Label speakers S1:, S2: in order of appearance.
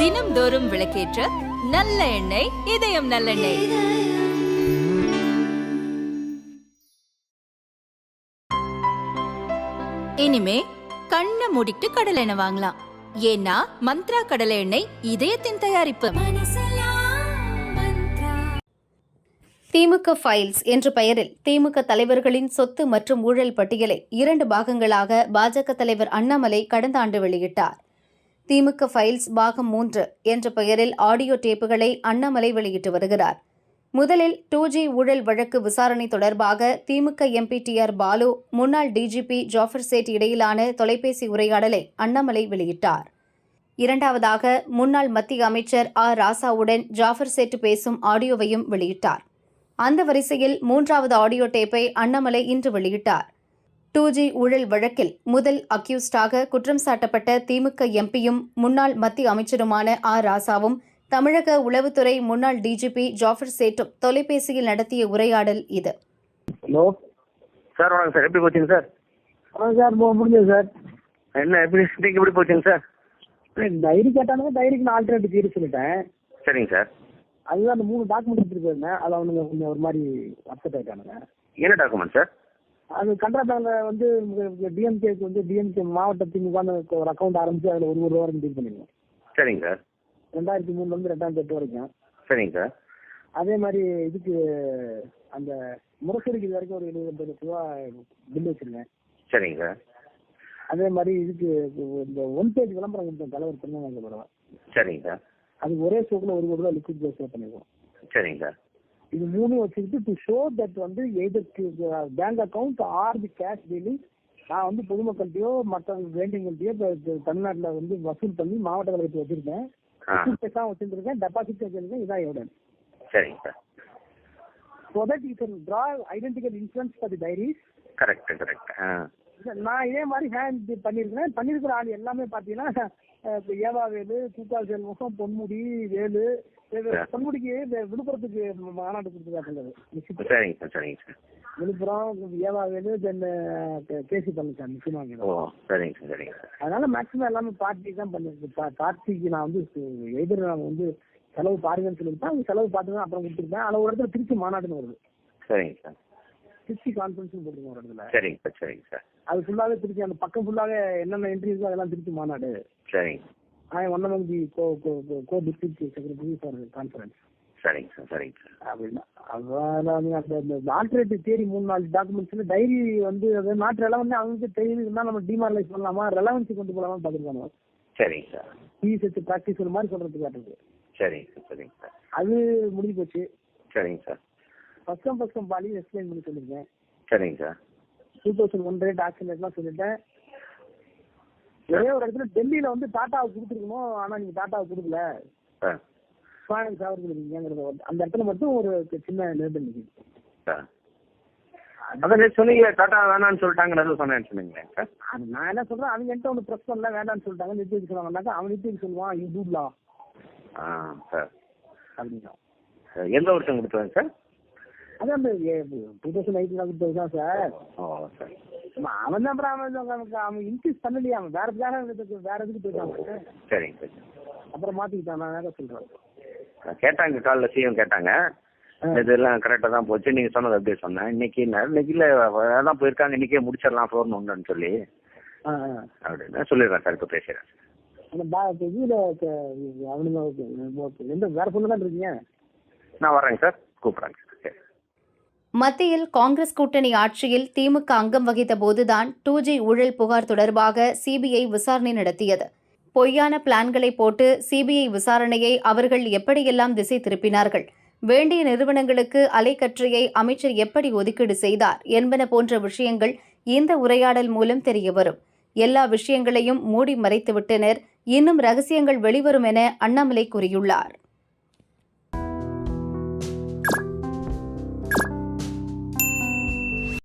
S1: தினம்தோறும் விளக்கேற்ற நல்ல எண்ணெய் இதயம் நல்லெண்ணெய் இனிமே கண்ணை மூடிட்டு கடலை எண்ணெய் வாங்கலாம். ஏன்னா மந்த்ரா கடலை எண்ணெய் இதயத்தின் தயாரிப்பு.
S2: திமுக ஃபைல்ஸ் என்ற பெயரில் திமுக தலைவர்களின் சொத்து மற்றும் ஊழல் பட்டியலை இரண்டு பாகங்களாக பாஜக தலைவர் அண்ணாமலை கடந்த ஆண்டு வெளியிட்டார். திமுக ஃபைல்ஸ் பாகம் மூன்று என்ற பெயரில் ஆடியோ டேப்புகளை அண்ணாமலை வெளியிட்டு வருகிறார். முதலில் டூ ஜி ஊழல் வழக்கு விசாரணை தொடர்பாக DMK MP T R Baalu முன்னாள் டிஜிபி ஜாஃபர் சேட் இடையிலான தொலைபேசி உரையாடலை அண்ணாமலை வெளியிட்டார். இரண்டாவதாக முன்னாள் மத்திய அமைச்சர் ஆர் ராசாவுடன் ஜாஃபர் சேட்டு பேசும் ஆடியோவையும் வெளியிட்டார். அந்த வரிசையில் மூன்றாவது ஆடியோ டேப்பை அண்ணாமலை இன்று வெளியிட்டார். டூ ஜி ஊழல் வழக்கில் முதல் அக்யூஸ்டாக குற்றம் சாட்டப்பட்ட திமுக எம்பியும் முன்னாள் மத்திய அமைச்சருமான ஆர் ராசாவும் தமிழக உளவுத்துறை முன்னாள் டிஜிபி ஜாஃபர் சேட்டும் தொலைபேசியில் நடத்திய உரையாடல் இது.
S3: ஹலோ?
S4: சார் வணக்கம் சார். எப்படி போச்சுங்க சார்?
S3: சார். முடிஞ்சது சார்.
S4: என்ன எப்படி இன்னைக்கு எப்படி போச்சுங்க சார்?
S3: டைரி கேட்டானுங்க டைரிக்கு நான் ஆல்டர்னேட்டிவ் தீர்வு சொல்லிட்டேன்.
S4: சரிங்க சார்.
S3: அதுதான் அந்த மூணு டாக்குமெண்ட் எடுத்துட்டு போயிருந்தேன். அது அவனுங்க கொஞ்சம் ஒரு மாதிரி அப்செட் ஆயிட்டானுங்க.
S4: என்ன டாக்குமெண்ட் சார்?
S3: அது பேங்க்ல வந்து டிஎம்கேக்கு வந்து டிஎம்கே மாவட்ட திமுகன்னு ஒரு அக்கௌண்ட் ஆரம்பிச்சு அதில் ஒரு ஒரு ரூபா வரைக்கும் பண்ணிருக்கோம்
S4: சரிங்க சார்.
S3: ரெண்டாயிரத்தி மூணுல இருந்து ரெண்டாயிரத்தி எட்டு வரைக்கும்.
S4: சரிங்க சார்.
S3: அதே மாதிரி இதுக்கு அந்த முரசடிக்கு இது வரைக்கும் ஒரு எழுபது லட்ச ரூபா பில் வச்சிருக்கேன்.
S4: சரிங்க சார்.
S3: அதே மாதிரி இதுக்கு இந்த ஒன் பேஜ் விளம்பரம் கொடுத்த தலைவர் பரவாயில்ல
S4: சரிங்க சார்.
S3: அது ஒரே ஸ்டோக்ல ஒரு கோடி ரூபா லிக்விட் சேவ் பண்ணிருக்கோம்
S4: சரிங்க சார்.
S3: இது மூணும் வச்சுக்கிட்டு டு ஷோ தட் வந்து either bank account or the cash dealing நான் வந்து பொதுமக்கள்கிட்டயோ மற்ற இப்ப தமிழ்நாட்டுல வந்து வசூல் பண்ணி மாவட்ட கழகத்தை வச்சிருக்கேன். பேசாம வச்சிருந்திருக்கேன். டெபாசிட் வச்சிருக்கேன். இதான் எவிடன்ஸ்
S4: சரிங்க sir.
S3: So that you can draw identical insurance for the diaries
S4: correct correct
S3: நான் இதே மாதிரி ஹேண்ட் பண்ணியிருக்கிறேன். பண்ணியிருக்கிற ஆள் எல்லாமே பார்த்தீங்கன்னா அஹ், இப்ப ஏவா வேலு தூக்கால் செல்வம் பொன்முடி வேலு. பொன்முடிக்கு இந்த விழுப்புரத்துக்கு மாநாடு கொடுத்துருக்காங்க
S4: சரிங்க சார் சரிங்க sir.
S3: Villupuram EV Velu then KC Palaniswami cinema
S4: சரிங்க சார் சரிங்க சார்.
S3: அதனால மேக்ஸிமம் எல்லாமே பார்ட்டி தான் பண்ணிருக்கு பார்ட்டிக்கு நான் வந்து எதிர நான் வந்து செலவு பாருங்கன்னு சொல்லியிருப்பேன் செலவு பார்த்து தான் அப்புறம் கொடுத்துருப்பேன் அதில் ஒரு இடத்துல திருச்சி மாநாடுன்னு வருது.
S4: சரிங்க சார்.
S3: திருச்சி கான்ஃபரன்ஸ் போட்டுருக்கோம் ஒரு இடத்துல.
S4: சரிங்க சார் சரிங்க சார்.
S3: அது ஃபுல்லாவே திருச்சி அந்த பக்கம் ஃபுல்லாவே என்னென்ன என்ட்ரி இருக்கோ அதெல்லாம் திருச்சி மாநாடு.
S4: சரிங்க.
S3: I one among the co co co district secretary for conference
S4: சரிங்க சார் சரிங்க சார்.
S3: அப்படின்னா அதான் அந்த அந்த ஆல்டர்னேட்டிவ் தேரி மூணு நாலு டாக்குமெண்ட்ஸ்ல டைரி வந்து அது நாட்டு ரெலவென்ட் அவங்களுக்கு தெரியுது இருந்தா நம்ம டிமாரலைஸ் பண்ணலாமா? ரெலவன்சி கொண்டு போகலாமா பார்த்துருக்காங்க.
S4: சரிங்க சார்.
S3: பிஎஸ்எஸ் ப்ராக்டிஸ் ஒரு மாதிரி சொல்றதுக்கு காட்டுது.
S4: சரிங்க சார் சரிங்க சார்.
S3: அது முடிஞ்சு போச்சு.
S4: சரிங்க sir.
S3: First first poly explain பண்ணி சொல்லியிருக்கேன்
S4: சரிங்க sir.
S3: Two thousand one rate action ரேட்லாம் சொல்லிட்டேன். ஒரே ஒரு இடத்துல டெல்லியில வந்து டாட்டாவுக்கு கொடுத்துருக்கணும் ஆனா நீங்க டாட்டாவுக்கு கொடுக்கல.
S4: ஆ.
S3: ஃபாரன்ஸ் அவருக்கு இருக்கீங்கிறத வந்து அந்த இடத்துல மட்டும் ஒரு சின்ன நிர்பந்தம்.
S4: சார் அதான் சொன்னீங்க டாட்டா வேணான்னு சொல்லிட்டாங்கன்னு சொன்னேன்னு சொன்னீங்களே
S3: நான் என்ன சொல்றேன் அவங்க என்கிட்ட ஒன்று ப்ரெஸ் பண்ணல வேண்டாம்னு சொல்லிட்டாங்க நித்தியக்கு சொன்னாங்கன்னாக்கா அவன் நித்தியக்கு சொல்லுவான்
S4: சார்
S3: அப்படின்னா
S4: சார், எந்த வருஷம் கொடுத்தாங்க சார்?
S3: அது அந்த டூ தௌசண்ட் எயிட்டில் கொடுத்தது தான் சார்
S4: ஓ சார்.
S3: அவன் தான் அப்புறம் அவன் அவனுக்கு அவன் இன்க்ரீஸ் பண்ணலையே அவன் வேற வேற வேற இதுக்கு போயிட்டான்
S4: சரிங்க சார்.
S3: அப்புறம் மாத்திக்கிட்டான் நான் வேற சொல்றேன்.
S4: கேட்டாங்க காலைல சிஎம் கேட்டாங்க. இதெல்லாம் கரெக்டாக தான் போச்சு. நீங்கள் சொன்னது அப்படியே சொன்னேன். இன்னைக்கு இன்னைக்கு இல்லை அதான் போயிருக்காங்க இன்னைக்கே முடிச்சிடலாம் ஃபோன் ஒன்றுன்னு சொல்லி. அப்படின்னு சொல்லிடுறேன் சார் இப்போ பேசுகிறேன்
S3: அவனுங்க எந்த வேற பொண்ணு தான் இருக்கீங்க?
S4: நான் வரேங்க சார் கூப்பிட்றேங்க
S2: மத்தியில் காங்கிரஸ் கூட்டணி ஆட்சியில் திமுக அங்கம் வகித்த போதுதான் டூ ஜி ஊழல் புகார் தொடர்பாக சிபிஐ விசாரணை நடத்தியது. பொய்யான பிளான்களை போட்டு சிபிஐ விசாரணையை அவர்கள் எப்படியெல்லாம் திசை திருப்பினார்கள்? வேண்டிய நிறுவனங்களுக்கு அலைக்கற்றையை அமைச்சர் எப்படி ஒதுக்கீடு செய்தார் என்பன போன்ற விஷயங்கள் இந்த உரையாடல் மூலம் தெரியவரும். எல்லா விஷயங்களையும் மூடி மறைத்துவிட்டனர். இன்னும் ரகசியங்கள் வெளிவரும் என அண்ணாமலை கூறியுள்ளார்.